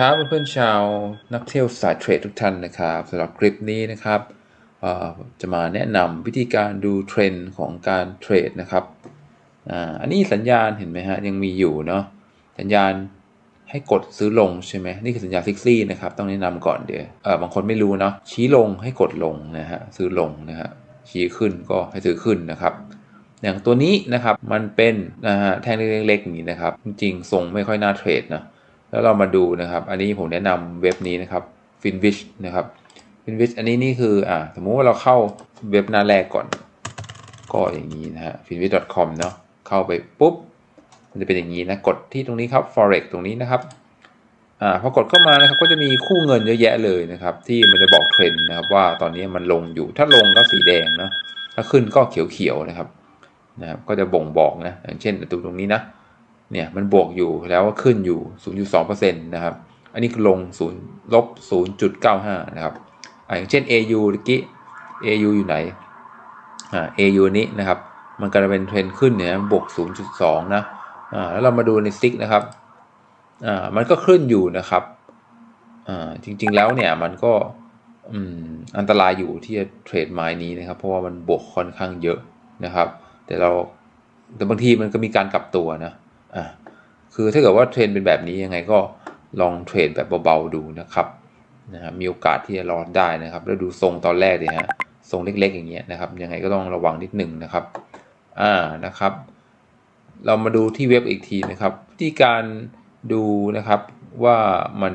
ครับเพื่อนๆชาวนักเที่ยวสายเทรดทุกท่านนะครับสำหรับคลิปนี้นะครับจะมาแนะนำวิธีการดูเทรนด์ของการเทรดนะครับอ,อันนี้สัญญาณเห็นไหมฮะยังมีอยู่เนาะสัญญาณให้กดซื้อลงใช่ไหมนี่คือสัญญาณฟิกซี่นะครับต้องแนะนำก่อนเดี๋ยวบางคนไม่รู้เนาะชี้ลงให้กดลงนะฮะซื้อลงนะฮะชี้ขึ้นก็ให้ซื้อขึ้นนะครับอย่างตัวนี้นะครับมันเป็นนะฮะแท่งเล็กๆอย่างนี้นะครับ จริงๆทรงไม่ค่อยน่าเทรดนะ แล้วเรามาดูนะครับ อันนี้ผมแนะนำเว็บนี้นะครับ Finvish นะครับ Finvish อันนี้นี่คืออ่าสมมุติว่าเราเข้าเว็บหน้าแรกก่อน ก็อย่างนี้นะฮะ finvish.com เนาะเข้าไปปุ๊บ มันจะเป็นอย่างนี้นะ กดที่ตรงนี้ครับ forex ตรงนี้นะครับอ่าพอกดเข้ามานะครับก็จะมีคู่เงินเยอะแยะเลยนะครับ ที่มันจะบอกเทรนด์นะครับ ว่าตอนนี้มันลงอยู่ถ้าลงก็สีแดงนะถ้าขึ้นก็เขียวๆนะครับนะครับ ก็จะบ่งบอกนะอย่างเช่นตัวตรงนี้นะ เนี่ยมันบวกอยู่แล้วก็ขึ้นอยู่ 0.2%นะครับ อันนี้คือลง0ลบ 0.95 นะครับอ่าอย่างเช่น AU เมื่อกี้ AU อยู่ไหนอ่า AU นี้นะครับ มันก็จะเป็นเทรนขึ้นเนี่ยบวก 0.2 นะอ่าแล้วเรามาดูในซิกนะครับอ่ามันก็ขึ้นอยู่นะครับอ่าจริง ๆแล้วเนี่ยมันก็อืมอันตรายอยู่ที่จะเทรดไม้นี้นะครับ เพราะว่ามันบวกค่อนข้างเยอะนะครับ แต่เราแต่บางทีมันก็มีการกลับตัวนะ อะคือถ้าเกิดว่าเทรนเป็นแบบนี้ยังไงก็ลองเทรดแบบเบาๆดูนะครับนะฮะมีโอกาสที่จะรอดได้นะครับ แล้วดูทรงตอนแรกดิฮะทรงเล็กๆอย่างเงี้ยนะครับ ยังไงก็ต้องระวังนิดหนึ่งนะครับอ่านะครับ เรามาดูที่เว็บอีกทีนะครับวิธีการดูนะครับว่ามัน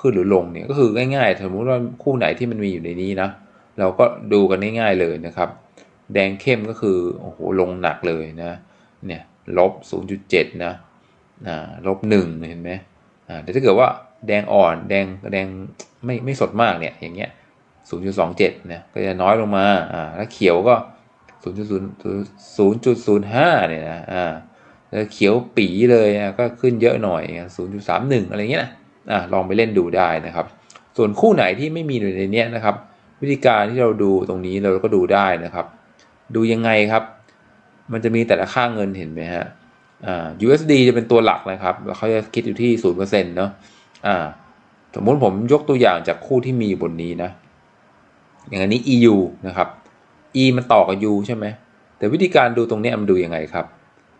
ขึ้นหรือลงเนี่ยก็คือง่ายๆสมมติว่าคู่ไหนที่มันมีอยู่ในนี้นะเราก็ดูกันง่ายๆเลยนะครับ แดงเข้มก็คือโอ้โหลงหนักเลยนะเนี่ย ลบ 0.7 นะลบ1เห็นไหมแต่ถ้าเกิดว่าแดงอ่อนแดงแดงไม่ไม่สดมากเนี่ยอย่างเงี้ย 0.27เนี่ยก็จะน้อยลงมาอ่าแล้วเขียวก็ 0.00 5เนี่ยนะอ่าแล้วเขียวปีเลยนะก็ขึ้นเยอะหน่อย 0.31 อะไรเงี้ยนะอ่าลองไปเล่นดูได้นะครับ ส่วนคู่ไหนที่ไม่มีอยู่ในเนี้ยนะครับ วิธีการที่เราดูตรงนี้เราก็ดูได้นะครับ ดูยังไงครับ มันจะมีแต่ละค่าเงินเห็นไหมฮะอ่า USD จะเป็นตัวหลักนะครับแล้วเขาจะคิดอยู่ที่ศูนย์เปอร์เซ็นต์เนาะอ่าสมมติผมยกตัวอย่างจากคู่ที่มีบนนี้นะ อย่างอันนี้ EU นะครับ E มันต่อกับ U ใช่ไหมแต่วิธีการดูตรงนี้มันดูยังไงครับ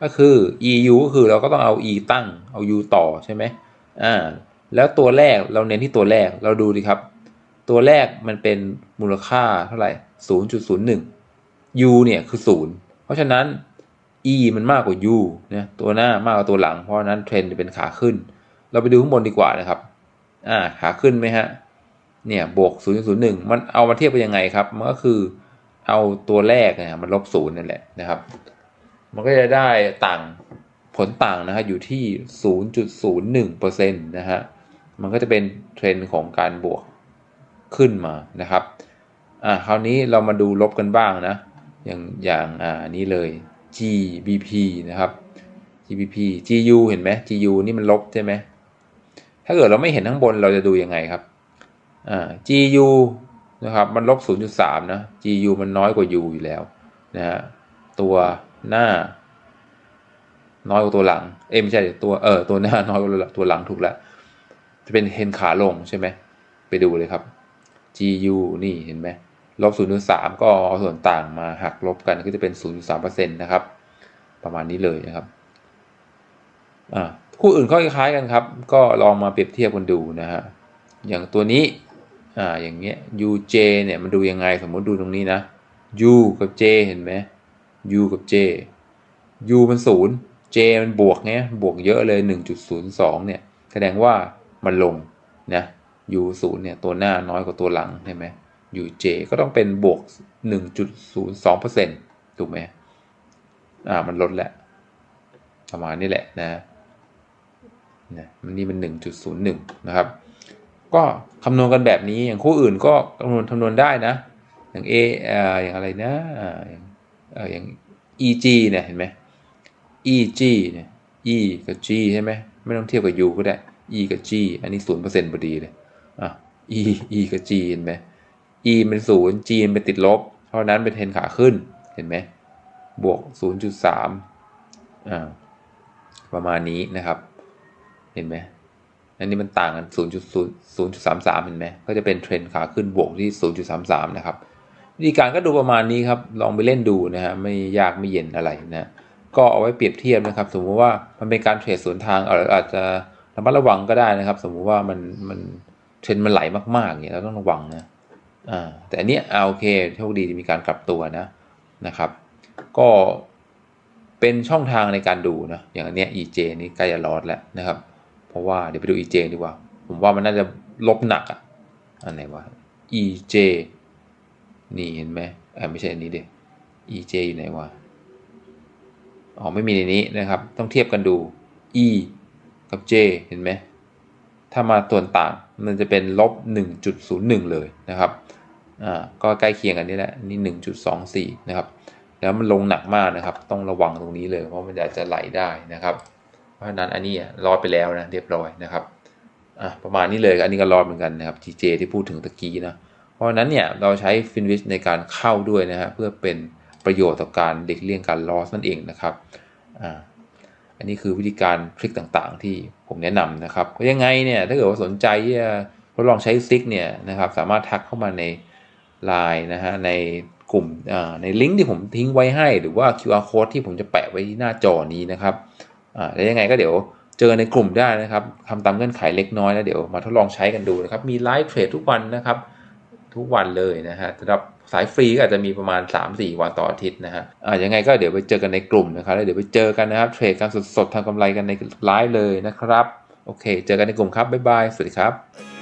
ก็คือ EU ก็คือเราก็ต้องเอา E ตั้งเอา U ต่อใช่ไหมอ่าแล้วตัวแรกเราเน้นที่ตัวแรกเราดูดีครับ ตัวแรกมันเป็นมูลค่าเท่าไหร่ 0.01 U เนี่ยคือ 0 เพราะฉะนั้น E มันมากกว่า U นะตัวหน้ามากกว่าตัวหลัง เพราะฉะนั้นเทรนด์จะเป็นขาขึ้น เราไปดูข้างบนดีกว่านะครับ อ่าขาขึ้นไหมฮะ เนี่ยบวก 0.01 มันเอามาเทียบกันยังไงครับ มันก็คือเอาตัวแรกเนี่ยมันลบศูนย์นั่นแหละนะครับ มันก็จะได้ต่างผลต่างนะฮะอยู่ที่ 0.01%นะฮะ มันก็จะเป็นเทรนด์ของการบวกขึ้นมานะครับ อ่าคราวนี้เรามาดูลบกันบ้างนะ อย่างอย่างอ่านี้เลย GBP นะครับ GBP GU เห็นไหม GU นี่มันลบใช่ไหมถ้าเกิดเราไม่เห็นข้างบนเราจะดูยังไงครับอ่า GU นะครับมันลบ 0.3 นะ GU มันน้อยกว่า U อยู่แล้วนะฮะตัวหน้า น้อยกว่าตัวหลัง เอ้ไม่ใช่ตัวเออตัวหน้าน้อยกว่าตัวหลังถูกแล้วจะเป็นเทนขาลงใช่ไหมไปดูเลยครับ GU นี่เห็นไหม ลบ0.3 ก็เอาส่วนต่างมาหักลบกันก็จะเป็น 0.3%นะครับ ประมาณนี้เลยนะครับคู่อื่นก็คล้ายกันครับ ก็ลองมาเปรียบเทียบกันดูนะฮะ อย่างตัวนี้ อ่า อย่างเงี้ย UJ เนี่ย มันดูยังไง สมมติดูตรงนี้นะ U กับ J เห็นไหม U กับ J U มันศูนย์ J มันบวกเงี้ย บวกเยอะเลย 1.02 เนี่ย แสดงว่ามันลงนะ U ศูนย์เนี่ย ตัวหน้าน้อยกว่าตัวหลัง ใช่ไหม UJ ก็ต้องเป็นบวก 1.02%ถูกไหมอ่า มันลดแล้ว ประมาณนี้แหละนะนะมันนี่มัน 1.01 นะครับ ก็คำนวณกันแบบนี้อย่างคู่อื่นก็คำนวณคำนวณได้นะ อย่าง A อ่าอย่างอะไรนะอ่าอย่างเอ่ออย่าง EG เนี่ยเห็นไหม EG เนี่ย E กับ G ใช่ไหมไม่ต้องเทียบกับ U ก็ได้ E กับ G อันนี้0%พอดีเลยอะ E E กับ G เห็นไหม E เป็นศูนย์ G เป็นติดลบ เพราะนั้นเป็นเทรนขาขึ้น เห็นไหม บวก 0.3อ่า ประมาณนี้นะครับ เห็นไหม อันนี้มันต่างกัน 0.0 0.33 เห็นไหม ก็จะเป็นเทรนขาขึ้นบวกที่ 0.33 นะครับ วิธีการก็ดูประมาณนี้ครับ ลองไปเล่นดูนะฮะ ไม่ยากไม่เย็นอะไรนะ ก็เอาไว้เปรียบเทียบนะครับ สมมุติว่ามันเป็นการเทรดสวนทางอาจจะระมัดระวังก็ได้นะครับ สมมุติว่ามันมันเทรนมันไหลมากๆเนี่ยเราต้องระวังนะ แต่อันเนี้ยอ่าโอเคโชคดีที่มีการกลับตัวนะนะครับ ก็เป็นช่องทางในการดูนะอย่างอันเนี้ย EJ นี่ใกล้จะรอดแล้วนะครับ เพราะว่าเดี๋ยวไปดู EJ ดีกว่า ผมว่ามันน่าจะลบหนักอะอันไหนวะ EJ นี่เห็นไหมเออไม่ใช่อันนี้เด็ EJ อยู่ไหนวะอ๋อไม่มีในนี้นะครับ ต้องเทียบกันดู E กับ J เห็นไหมถ้ามาส่วนต่าง มันจะเป็นลบ 1.01 เลยนะครับ อ่า ก็ใกล้เคียงกันนี่แหละ นี่ 1.24 นะครับ แล้วมันลงหนักมากนะครับ ต้องระวังตรงนี้เลย เพราะมันอาจจะไหลได้นะครับ เพราะฉะนั้นอันนี้อะรอดไปแล้วนะ เรียบร้อยนะครับ อะประมาณนี้เลย อันนี้ก็รอดเหมือนกันนะครับ GJ ที่พูดถึงตะกี้นะ เพราะฉะนั้นเนี่ยเราใช้ Finwich ในการเข้าด้วยนะฮะ เพื่อเป็นประโยชน์ต่อการเด็กเลี่ยงการลอสนั่นเองนะครับ อ่า นนี้คือวิธีการทริคต่างๆ ที่ผมแนะนำนะครับก็ยังไงเนี่ยถ้าเกิดว่าสนใจที่จะทดลองใช้ซิกเนี่ยนะครับสามารถทักเข้ามาใน Line นะฮะในกลุ่มในลิงก์ที่ผมทิ้งไว้ให้ หรือว่า QR code ที่ผมจะแปะไว้ที่หน้าจอนี้นะครับแล้วยังไงก็เดี๋ยวเจอในกลุ่มได้นะครับทำตามเงื่อนไขเล็กน้อยแล้วเดี๋ยวมาทดลองใช้กันดูนะครับ มีไลฟ์เทรดทุกวันนะครับ ทุกวันเลยนะฮะสำหรับสายฟรีก็อาจจะมีประมาณ 3-4 วันต่ออาทิตย์นะฮะอ่ายังไงก็เดี๋ยวไปเจอกันในกลุ่มนะครับแล้วเดี๋ยวไปเจอกันนะครับเทรดกันสดๆทำกำไรกันในไลฟ์เลยนะครับ โอเค เจอกันในกลุ่มครับบ๊ายบายสวัสดีครับ